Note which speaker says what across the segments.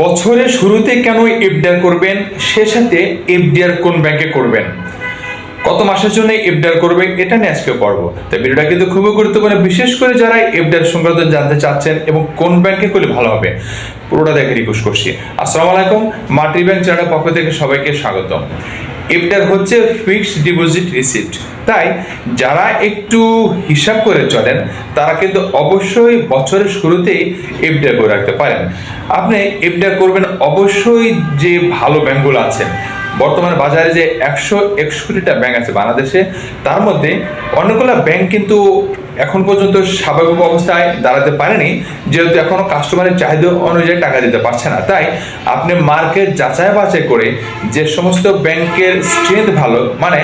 Speaker 1: বছরের শুরুতে কেন এফডিআর করবেন? সে সাথে এফডিআর কোন ব্যাংকে করবেন? কত মাসের জন্য এফডিআর করবেন? এটা নিয়ে আজকে পড়ব তাই ভিডিওটা কিন্তু খুবই গুরুত্বপূর্ণ। বিশেষ করে যারা এফডিআর সংক্রান্ত জানতে চাচ্ছেন এবং কোন ব্যাংকে করলে ভালো হবে, পুরোটা দেখে রিকোয়েস্ট করছি। আসসালামু আলাইকুম মাটি ব্যাংক চ্যানেলের পক্ষ থেকে সবাইকে স্বাগতম। এফডিআর হচ্ছে ফিক্সড ডিপোজিট রিসিপ্ট তাই যারা একটু হিসাব করে চলেন, তারা কিন্তু অবশ্যই বছরের শুরুতেই এফডিআর করে রাখতে পারেন। আপনি এফডিআর করবেন অবশ্যই যে ভালো ব্যাংকগুলো আছেন বর্তমানে বাজারে যে একশো একষট্টিটা ব্যাংক আছে বাংলাদেশে, তার মধ্যে অনেকগুলো ব্যাংক কিন্তু এখন পর্যন্ত স্বাভাবিক অবস্থায় দাঁড়াতে পারেনি, যেহেতু এখনও কাস্টমারের চাহিদা অনুযায়ী টাকা দিতে পারছে না। তাই আপনি মার্কেট যাচাই বাছাই করে যে সমস্ত ব্যাংকের স্ট্রেংথ ভালো মানে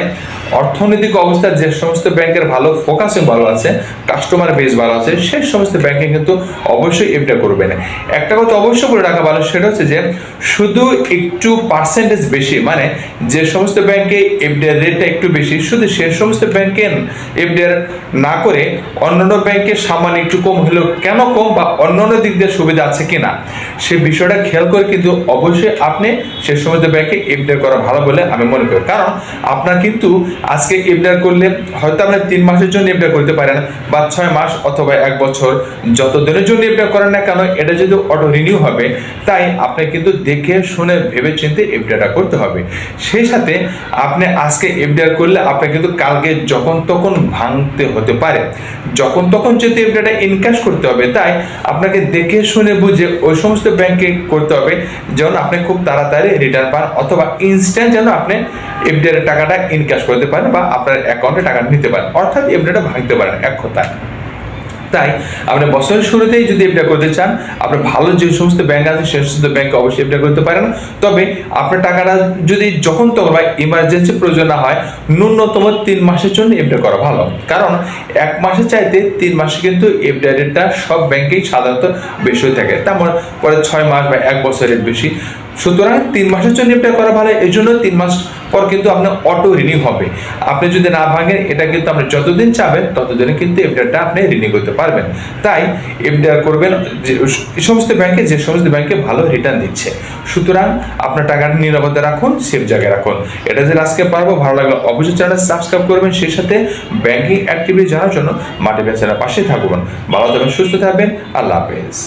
Speaker 1: অর্থনৈতিক অবস্থা যে সমস্ত ব্যাংকের ভালো ফোকাসিং ভালো আছে কাস্টমার বেস ভালো আছে, সেই সমস্ত ব্যাংকে কিন্তু অবশ্যই এফটা করবে না। একটা কথা অবশ্যই বলে রাখা ভালো সেটা হচ্ছে যে, শুধু একটু পার্সেন্টেজ বেশি মানে যে সমস্ত ব্যাংকে এফডিআর রেটটা একটু বেশি, শুধু সে সমস্ত ব্যাংকে এফডিআর না করে অন্যান্য ব্যাংকে সামান্য একটু কম হলেও কেন কম বা অন্যান্য দিক দিয়ে সুবিধা আছে কিনা, সে বিষয়টা খেয়াল করে কিন্তু অবশ্যই আপনি সে সমস্ত ব্যাংকে এফডিআর করা ভালো বলে আমি মনে করি। কারণ আপনার কিন্তু আজকে এফডিআর করলে হয়তো আপনি তিন মাসের জন্য এফডিআর করতে পারেন, বা ছয় মাস অথবা এক বছর। যত দিনের জন্য এফডিআর করেন না কেন, এটা যদি অটো রিনিউ হবে, তাই আপনি কিন্তু দেখে, শুনে ভেবে চিন্তে এফডিআরটা করতে হবে। সেই সাথে আপনি আজকে এফডিআর করলে আপনি কিন্তু কালকে যখন তখন ভাঙতে হতে পারে। যখন তখন যদি এফডিআরটা ইনকাশ করতে হবে, তাই আপনাকে দেখে, শুনে, বুঝে ওই সমস্ত ব্যাংকে করতে হবে, যেন আপনি খুব তাড়াতাড়ি রিটার্ন পান, অথবা ইনস্ট্যান্ট যেন আপনি এফডিআর টাকাটা ইনকাশ করতে পারেন বা আপনার অ্যাকাউন্টে টাকা নিতে পারেন। অর্থাৎ এফডিআরটা ভাঙতে পারেন এক কথায়। তাই আপনি বছরের শুরুতেই যদি এটা করতে চান আপনার ভালো যে সমস্ত ব্যাংক আছে সে সমস্ত ব্যাংকে অবশ্যই এটা করতে পারেন। তবে আপনার টাকাটা যদি যখন তখন বা ইমার্জেন্সি প্রয়োজন না হয়, ন্যূনতম তিন মাসের জন্য এফডিআ করা ভালো। কারণ এক মাসের চাইতে তিন মাসে কিন্তু এফডিআর রেটটা সব ব্যাংকেই সাধারণত বেশি হয়ে থাকে। তেমন পরে ছয় মাস বা এক বছরের বেশি। সুতরাং তিন মাসের জন্য এফডিআর করা ভালো। এই জন্য তিন মাস পর কিন্তু আপনার অটো রিনিউ হবে। আপনি যদি না ভাঙেন, এটা কিন্তু আপনি যতদিন চাবেন, ততদিনে কিন্তু এফডিআরটা আপনি রিনিউ করতে পারবেন। তাই এফডিআর করবেন, যে সমস্ত ব্যাংকে, যে সমস্ত ব্যাংকে ভালো রিটার্ন দিচ্ছে। সুতরাং আপনার টাকাটা নিরাপদে রাখুন সেফ জায়গায় রাখুন। এটা যে আজকে পারব, ভালো লাগল অবশ্যই চ্যানেল সাবস্ক্রাইব করবেন। সেই সাথে ব্যাংকিং অ্যাক্টিভিটি জানার জন্য মাটি ব্যাচারা পাশে থাকবেন ভালো থাকবেন সুস্থ থাকবেন। আল্লাহ হাফেজ।